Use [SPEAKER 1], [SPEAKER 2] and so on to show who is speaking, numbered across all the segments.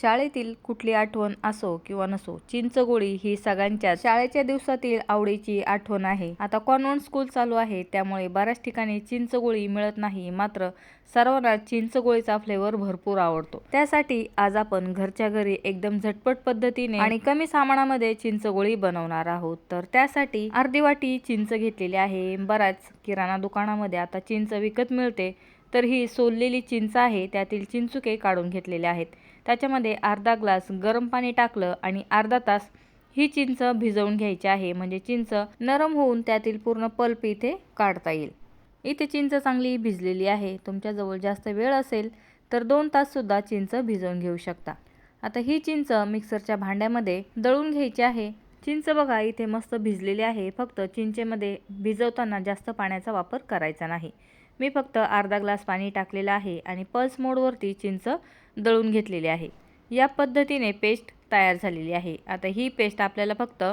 [SPEAKER 1] शाळेतील कुठली आठवण असो किंवा नसो चिंचगोळी ही सगळ्यांच्या शाळेच्या दिवसातील आवडीची आठवण आहे. आता कॉन्व्हेंट स्कूल चालू आहे त्यामुळे बऱ्याच ठिकाणी चिंचगोळी मिळत नाही. मात्र सर्वांना चिंचगोळीचा फ्लेवर भरपूर आवडतो. त्यासाठी आज आपण घरच्या घरी एकदम झटपट पद्धतीने आणि कमी सामानामध्ये चिंचगोळी बनवणार आहोत. तर त्यासाठी अर्धी वाटी चिंच घेतलेली आहे. बऱ्याच किराणा दुकानामध्ये आता चिंच विकत मिळते. तर ही सोललेली चिंच आहे त्यातील चिंचुके काढून घेतलेले आहेत. त्याच्यामध्ये अर्धा ग्लास गरम पाणी टाकलं आणि अर्धा तास ही चिंच भिजवून घ्यायची आहे. म्हणजे चिंच नरम होऊन त्यातील पूर्ण पल्प इथे काढता येईल. इथे चिंच चांगली भिजलेली आहे. तुमच्याजवळ जास्त वेळ असेल तर दोन ताससुद्धा चिंच भिजवून घेऊ शकता. आता ही चिंच मिक्सरच्या भांड्यामध्ये दळून घ्यायची आहे. चिंच बघा इथे मस्त भिजलेली आहे. फक्त चिंचेमध्ये भिजवताना जास्त पाण्याचा वापर करायचा नाही. मी फक्त अर्धा ग्लास पाणी टाकलेलं आहे आणि पल्स मोडवरती चिंच दळून घेतलेली आहे. या पद्धतीने पेस्ट तयार झालेली आहे. आता ही पेस्ट आपल्याला फक्त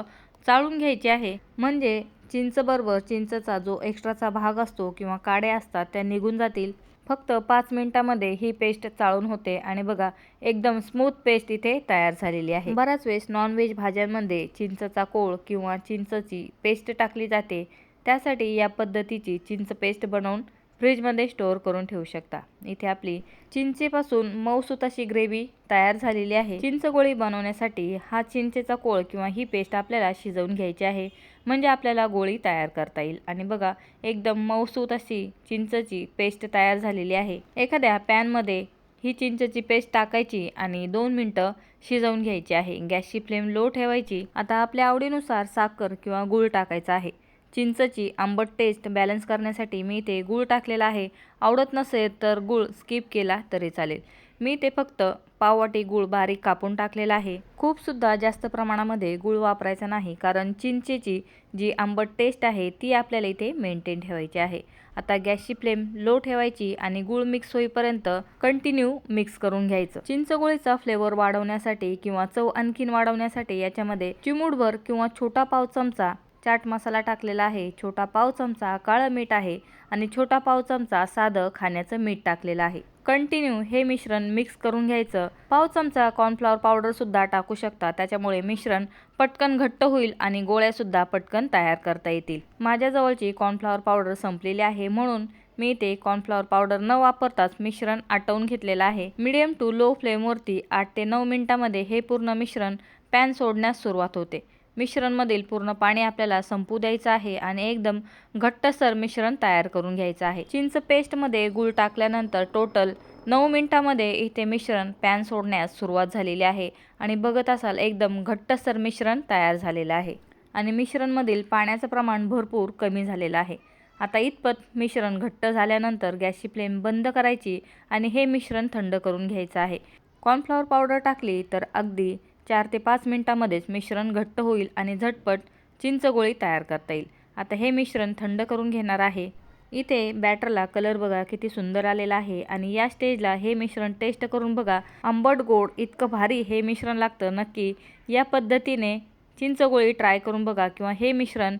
[SPEAKER 1] चाळून घ्यायची आहे. म्हणजे चिंचबरोबर चिंचचा जो एक्स्ट्राचा भाग असतो किंवा काड्या असतात त्या निघून जातील. फक्त पाच मिनिटामध्ये ही पेस्ट चाळून होते आणि बघा एकदम स्मूथ पेस्ट इथे तयार झालेली आहे. बऱ्याच वेळेस नॉनव्हेज भाज्यांमध्ये चिंचचा कोळ किंवा चिंचची पेस्ट टाकली जाते. त्यासाठी या पद्धतीची चिंच पेस्ट बनवून फ्रीजमध्ये स्टोअर करून ठेवू शकता. इथे आपली चिंचेपासून मऊसूत अशी ग्रेव्ही तयार झालेली आहे. चिंच गोळी बनवण्यासाठी हा चिंचेचा कोळ किंवा ही पेस्ट आपल्याला शिजवून घ्यायची आहे. म्हणजे आपल्याला गोळी तयार करता येईल. आणि बघा एकदम मऊसूत अशी चिंचची पेस्ट तयार झालेली आहे. एखाद्या पॅनमध्ये ही चिंचची पेस्ट टाकायची आणि दोन मिनटं शिजवून घ्यायची आहे. गॅसची फ्लेम लो ठेवायची. आता आपल्या आवडीनुसार साखर किंवा गूळ टाकायचा आहे. चिंचची आंबट टेस्ट बॅलन्स करण्यासाठी मी ते गूळ टाकलेला आहे. आवडत नसेल तर गूळ स्किप केला तरी चालेल. मी ते फक्त पाववाटी गूळ बारीक कापून टाकलेला आहे. खूपसुद्धा जास्त प्रमाणामध्ये गूळ वापरायचा नाही कारण चिंचेची जी आंबट टेस्ट आहे ती आपल्याला इथे मेंटेन ठेवायची आहे. आता गॅसची फ्लेम लो ठेवायची आणि गूळ मिक्स होईपर्यंत कंटिन्यू मिक्स करून घ्यायचं. चिंचगुळीचा फ्लेवर वाढवण्यासाठी किंवा चव आणखीन वाढवण्यासाठी याच्यामध्ये चिमूडभर किंवा छोटा पाव चमचा चाट मसाला टाकलेला आहे छोटा पाव चमचा काळं मीठ आहे आणि छोटा पाव चमचा साधं खाण्याचं मीठ टाकलेलं आहे. कंटिन्यू हे मिश्रण मिक्स करून घ्यायचं. पाव चमचा कॉर्नफ्लॉवर पावडरसुद्धा टाकू शकता त्याच्यामुळे मिश्रण पटकन घट्ट होईल आणि गोळ्यासुद्धा पटकन तयार करता येतील. माझ्याजवळची कॉर्नफ्लॉवर पावडर संपलेली आहे म्हणून मी ते कॉर्नफ्लॉवर पावडर न वापरताच मिश्रण आटवून घेतलेलं आहे. मिडियम टू लो फ्लेमवरती आठ ते नऊ मिनिटामध्ये हे पूर्ण मिश्रण पॅन सोडण्यास सुरुवात होते. मिश्रणमधील पूर्ण पाणी आपल्याला संपू द्यायचं आहे आणि एकदम घट्टसर मिश्रण तयार करून घ्यायचं आहे. चिंच पेस्टमध्ये गूळ टाकल्यानंतर टोटल नऊ मिनिटामध्ये इथे मिश्रण पॅन सोडण्यास सुरुवात झालेली आहे आणि बघत असाल एकदम घट्टसर मिश्रण तयार झालेलं आहे. आणि मिश्रणमधील पाण्याचं प्रमाण भरपूर कमी झालेलं आहे. आता इतपत मिश्रण घट्ट झाल्यानंतर गॅसची फ्लेम बंद करायची आणि हे मिश्रण थंड करून घ्यायचं आहे. कॉर्नफ्लॉवर पावडर टाकली तर अगदी चार ते पाच मिनटामध्येच मिश्रण घट्ट होईल आणि झटपट चिंचगोळी तयार करता येईल. आता हे मिश्रण थंड करून घेणार आहे. इथे बॅटरला कलर बघा किती सुंदर आलेला आहे आणि या स्टेजला हे मिश्रण टेस्ट करून बघा. आंबट गोड इतकं भारी हे मिश्रण लागतं नक्की. या पद्धतीने चिंचगोळी ट्राय करून बघा किंवा हे मिश्रण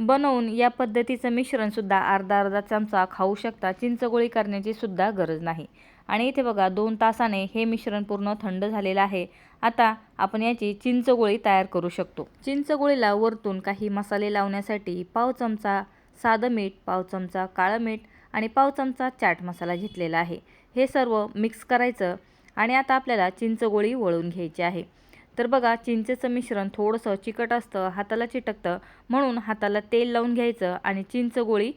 [SPEAKER 1] बनवून या पद्धतीचं मिश्रणसुद्धा अर्धा अर्धा चमचा खाऊ शकता. चिंचगोळी करण्याची सुद्धा गरज नाही. आणि इथे बघा दोन तासाने हे मिश्रण पूर्ण थंड झालेलं आहे. आता आपण याची चिंचगोळी तयार करू शकतो. चिंचगोळीला वरतून काही मसाले लावण्यासाठी पाव चमचा साधं मीठ पाव चमचा काळं मीठ आणि पाव चमचा चाट मसाला घेतलेला आहे. हे सर्व मिक्स करायचं आणि आता आपल्याला चिंचगोळी वळून घ्यायची आहे. तर बघा चिंचेचं मिश्रण थोडंसं चिकट असतं हाताला चिटकतं म्हणून हाताला तेल लावून घ्यायचं आणि चिंचगोळी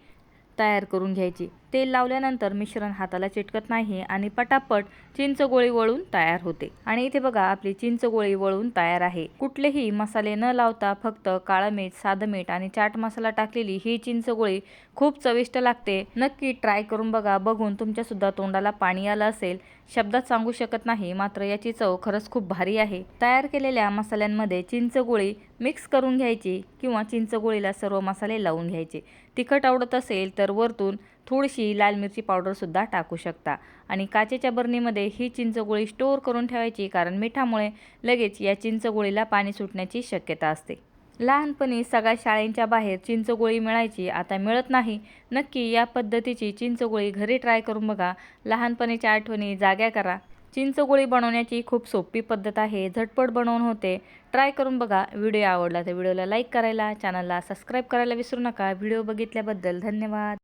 [SPEAKER 1] तयार करून घ्यायची. तेल लावल्यानंतर मिश्रण हाताला चिटकत नाही आणि पटापट चिंच गोळी वळून तयार होते. आणि इथे बघा आपली चिंच गोळी वळून तयार आहे. कुठलेही मसाले न लावता फक्त काळं मीठ साधं मीठ आणि चाट मसाला टाकलेली ही चिंच गोळी खूप चविष्ट लागते. नक्की ट्राय करून बघा. बघून तुमच्या सुद्धा तोंडाला पाणी आलं असेल. शब्दात सांगू शकत नाही मात्र याची चव खरंच खूप भारी आहे. तयार केलेल्या मसाल्यांमध्ये चिंच गोळी मिक्स करून घ्यायची किंवा चिंच गोळीला सर्व मसाले लावून घ्यायचे. तिखट आवडत असेल तर वरतून थोडीशी लाल मिरची पावडरसुद्धा टाकू शकता. आणि काचेच्या बरणीमध्ये ही चिंचगोळी स्टोअर करून ठेवायची कारण मिठामुळे लगेच या चिंचगोळीला पाणी सुटण्याची शक्यता असते. लहानपणी सगळ्या शाळेंच्या बाहेर चिंचगोळी मिळायची आता मिळत नाही. नक्की या पद्धतीची चिंचगोळी घरी ट्राय करून बघा. लहानपणीच्या आठवणी जाग्या करा. चिंचगोळी बनवण्याची खूप सोपी पद्धत आहे झटपट बनवून होते. ट्राय करून बघा. व्हिडिओ आवडला तर व्हिडिओला लाईक करायला चॅनलला सबस्क्राईब करायला विसरू नका. व्हिडिओ बघितल्याबद्दल धन्यवाद.